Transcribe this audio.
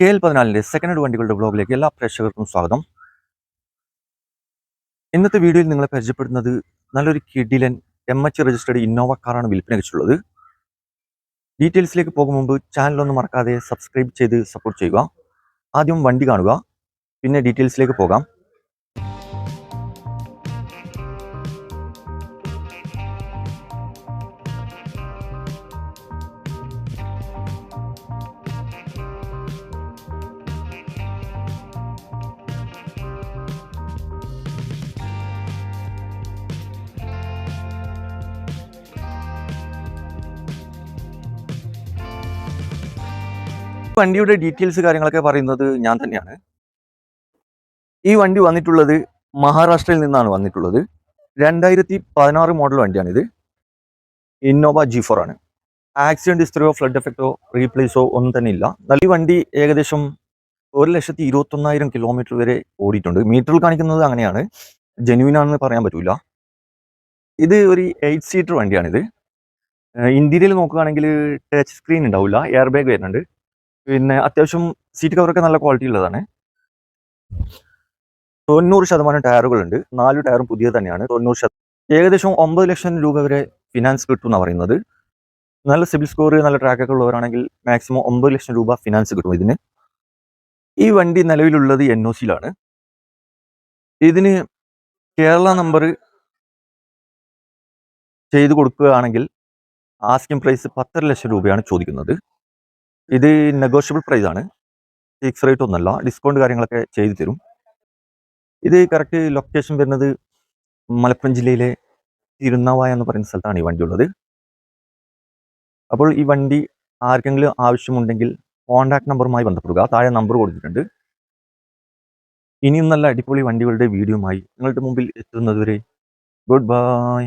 K L പതിനാലിന്റെ second head വണ്ടികളുടെ ബ്ലോഗിലേക്ക് എല്ലാ പ്രേക്ഷകർക്കും സ്വാഗതം. ഇന്നത്തെ വീഡിയോയിൽ നിങ്ങളെ പരിചയപ്പെടുന്നത് നല്ലൊരു കിഡിലൻ എം എച്ച് രജിസ്റ്റേഡ് ഇന്നോവ കാറാണ് വിൽപ്പന വെച്ചുള്ളത് ഡീറ്റെയിൽസിലേക്ക് പോകും മുമ്പ് ചാനലൊന്നും മറക്കാതെ സബ്സ്ക്രൈബ് ചെയ്ത് സപ്പോർട്ട് ചെയ്യുക. ആദ്യം വണ്ടി കാണുക. പിന്നെ ഡീറ്റെയിൽസിലേക്ക് പോകാം. വണ്ടിയുടെ ഡീറ്റെയിൽസ് കാര്യങ്ങളൊക്കെ പറയുന്നത് ഞാൻ തന്നെയാണ്. ഈ വണ്ടി വന്നിട്ടുള്ളത് മഹാരാഷ്ട്രയിൽ നിന്നാണ് വന്നിട്ടുള്ളത്. രണ്ടായിരത്തി പതിനാറ് മോഡൽ വണ്ടിയാണിത്. ഇന്നോവ ജി ഫോർ ആണ്. ആക്സിഡന്റ് ഹിസ്റ്ററിയോ ഫ്ലഡ് എഫക്റ്റോ റീപ്ലേസോ ഒന്നും തന്നെ ഇല്ല. ഈ വണ്ടി ഏകദേശം ഒരു ലക്ഷത്തി ഇരുപത്തൊന്നായിരം കിലോമീറ്റർ വരെ ഓടിയിട്ടുണ്ട്. മീറ്ററിൽ കാണിക്കുന്നത് അങ്ങനെയാണ്. ജെന്യൂൻ ആണെന്ന് പറയാൻ പറ്റില്ല ഇത് ഒരു എയ്റ്റ് സീറ്റർ വണ്ടിയാണിത്. ഇന്ത്യയിൽ നോക്കുകയാണെങ്കിൽ ടച്ച് സ്ക്രീൻ ഉണ്ടാവില്ല. എയർ ബാഗ് വരുന്നുണ്ട്. പിന്നെ അത്യാവശ്യം സീറ്റ് കവറൊക്കെ നല്ല ക്വാളിറ്റി ഉള്ളതാണ്. തൊണ്ണൂറ് ശതമാനം ടയറുകളുണ്ട്. നാല് ടയറും പുതിയത് തന്നെയാണ്. തൊണ്ണൂറ് ഏകദേശം ഒമ്പത് ലക്ഷം രൂപ വരെ ഫിനാൻസ് കിട്ടും എന്നാണ് പറയുന്നത്. നല്ല സിബിൽ സ്കോർ നല്ല ട്രാക്കൊക്കെ ഉള്ളവരാണെങ്കിൽ മാക്സിമം ഒമ്പത് ലക്ഷം രൂപ ഫിനാൻസ് കിട്ടും ഇതിന്. ഈ വണ്ടി നിലവിലുള്ളത് എൻ ഒ സിയിലാണ് ഇതിന് കേരള നമ്പർ ചെയ്തു കൊടുക്കുകയാണെങ്കിൽ ആസ്കിംഗ് പ്രൈസ് പത്തര ലക്ഷം രൂപയാണ് ചോദിക്കുന്നത്. ഇത് നെഗോഷ്യബിൾ പ്രൈസ് ആണ്. ഫിക്സ് റേറ്റ് ഒന്നല്ല ഡിസ്കൗണ്ട് കാര്യങ്ങളൊക്കെ ചെയ്തു തരും. ഇത് കറക്റ്റ് ലൊക്കേഷൻ വരുന്നത് മലപ്പുറം ജില്ലയിലെ തിരുനാവായ എന്ന് പറയുന്ന സ്ഥലത്താണ് ഈ വണ്ടി ഉള്ളത്. അപ്പോൾ ഈ വണ്ടി ആർക്കെങ്കിലും ആവശ്യമുണ്ടെങ്കിൽ കോൺടാക്ട് നമ്പറുമായി ബന്ധപ്പെടുക. താഴെ നമ്പർ കൊടുത്തിട്ടുണ്ട്. ഇനിയും നല്ല അടിപൊളി വണ്ടികളുടെ വീഡിയോയുമായി നിങ്ങളുടെ മുമ്പിൽ എത്തുന്നതുവരെ ഗുഡ് ബൈ